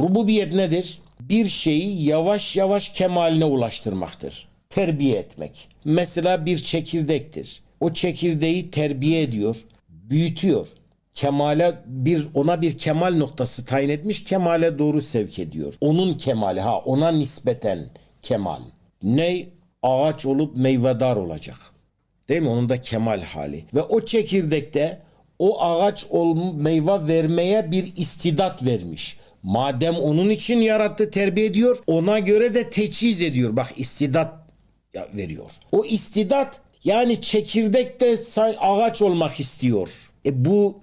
Rububiyet nedir? Bir şeyi yavaş yavaş kemaline ulaştırmaktır. Terbiye etmek. Mesela bir çekirdektir. O çekirdeği terbiye ediyor, büyütüyor. Kemale bir ona bir kemal noktası tayin etmiş, kemale doğru sevk ediyor. Onun kemali ha ona nispeten kemal. Ne ağaç olup meyvedar olacak. Değil mi? Onun da kemal hali. Ve o çekirdekte o ağaç ol, meyve vermeye bir istidat vermiş. Madem onun için yarattı, terbiye ediyor, ona göre de teçhiz ediyor. Bak istidat veriyor. O istidat yani çekirdekte say- ağaç olmak istiyor. E bu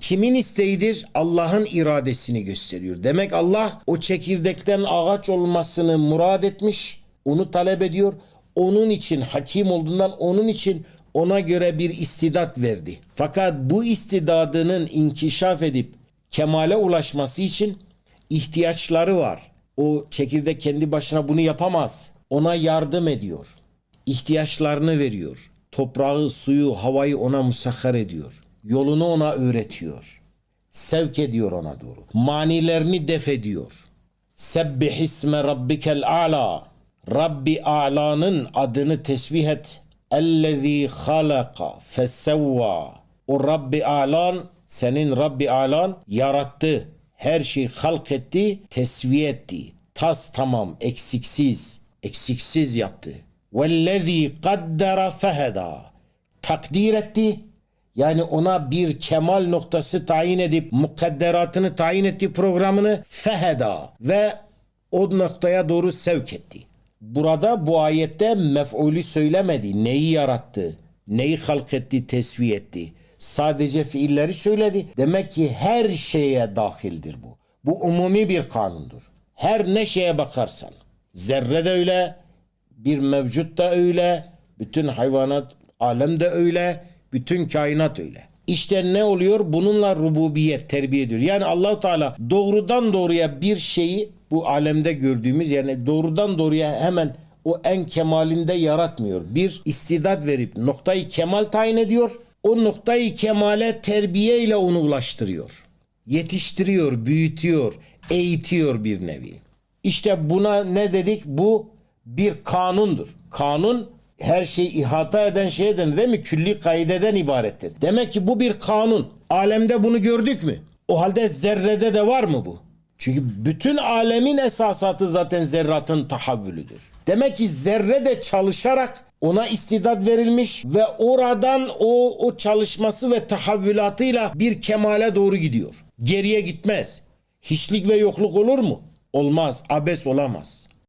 kimin isteğidir? Allah'ın iradesini gösteriyor. Demek Allah o çekirdekten ağaç olmasını murad etmiş, onu talep ediyor. Onun için hakim olduğundan onun için ona göre bir istidat verdi. Fakat bu istidadının inkişaf edip kemale ulaşması için ihtiyaçları var. O çekirdek kendi başına bunu yapamaz. Ona yardım ediyor. İhtiyaçlarını veriyor. Toprağı, suyu, havayı ona musahhar ediyor. Yolunu ona öğretiyor. Sevk ediyor ona doğru. Manilerini def ediyor. Sebbih isme rabbikel a'la. Rabbi a'lanın adını tesbih et. Ellezî halaka fesevva. O Rabbi a'lan senin Rabbi a'lan yarattı. Her şeyi halk etti, tesviye etti. Tas tamam, eksiksiz, eksiksiz yaptı. Vellezî kaddara feheda. Takdir etti. Yani ona bir kemal noktası tayin edip mukadderatını tayin etti programını feheda ve o noktaya doğru sevk etti. Burada bu ayette mef'ulü söylemedi. Neyi yarattı? Neyi halk etti, tesviye etti? Sadece fiilleri söyledi. Demek ki her şeye dahildir bu. Bu umumi bir kanundur. Her ne şeye bakarsan. Zerre de öyle, bir mevcut da öyle, bütün hayvanat alem de öyle, bütün kainat öyle. İşte ne oluyor? Bununla rububiyet terbiye ediyor. Yani Allahu Teala doğrudan doğruya bir şeyi bu alemde gördüğümüz yani doğrudan doğruya hemen o en kemalinde yaratmıyor. Bir istidat verip noktayı kemal tayin ediyor. O noktayı kemale terbiye ile onu ulaştırıyor. Yetiştiriyor, büyütüyor, eğitiyor bir nevi. İşte buna ne dedik? Bu bir kanundur. Kanun her şeyi ihata eden şeyden değil mi? Külli kaideden ibarettir. Demek ki bu bir kanun. Alemde bunu gördük mü? O halde zerrede de var mı bu? Çünkü bütün alemin esasatı zaten zerratın tahavvülüdür. Demek ki zerre de çalışarak ona istidat verilmiş ve oradan o o çalışması ve tahavvülatıyla bir kemale doğru gidiyor. Geriye gitmez. Hiçlik ve yokluk olur mu? Olmaz. Abes olamaz.